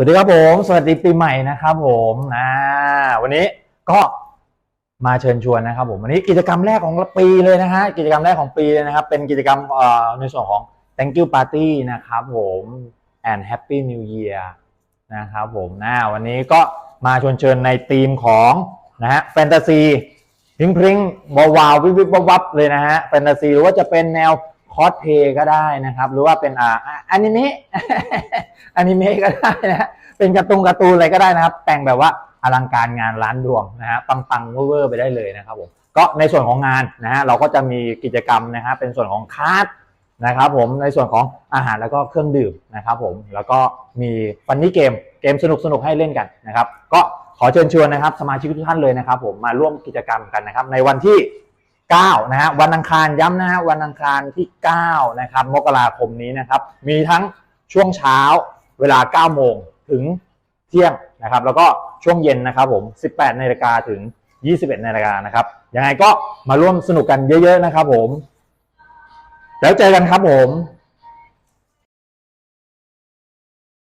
สวัสดีครับผม สวัสดีปีใหม่นะครับผมนะวันนี้ก็มาเชิญชวนนะครับผมวันนี้กิจกรรมแรกของปีเลยนะฮะกิจกรรมแรกของปีเลยนะครับ เป็นกิจกรรมในส่วนของ thank you party นะครับผม and happy new year นะครับผมนะวันนี้ก็มาชวนเชิญในธีมของนะฮะแฟนตาซีพริ้งพริ้งวาวาววิบวิบวับเลยนะฮะแฟนตาซีหรือว่าจะเป็นแนวคอสเพย์ก็ได้นะครับ หรือว่าเป็นอ่าอนิเมะ อนิเมะก็ได้นะ เป็นการ์ตูนการ์ตูนอะไรก็ได้นะครับ แต่งแบบว่าอลังการงานร้านดวงนะฮะปังๆเวอร์ไปได้เลยนะครับผมก็ในส่วนของงานนะฮะเราก็จะมีกิจกรรมนะฮะเป็นส่วนของคาร์ดนะครับผมในส่วนของอาหารแล้วก็เครื่องดื่มนะครับผมแล้วก็มีฟันนี่เกมเกมสนุกสนุกให้เล่นกันนะครับ ก็ขอเชิญชวนนะครับสมาชิกทุกท่านเลยนะครับผมมาร่วมกิจกรรมกันนะครับ ในวันที่ 9 นะฮะวันอังคารย้ำนะฮะวันอังคารที่ 9 นะครับมกราคมนี้นะครับ มีทั้งช่วงเช้า เวลา 9 โมงถึงเที่ยงนะครับ แล้วก็ช่วงเย็นนะครับผม 18 นาฬิกาถึง 21 นาฬิกานะครับ ยังไงก็มาร่วมสนุกกันเยอะ ๆ นะครับผม แล้วเจอกันครับผม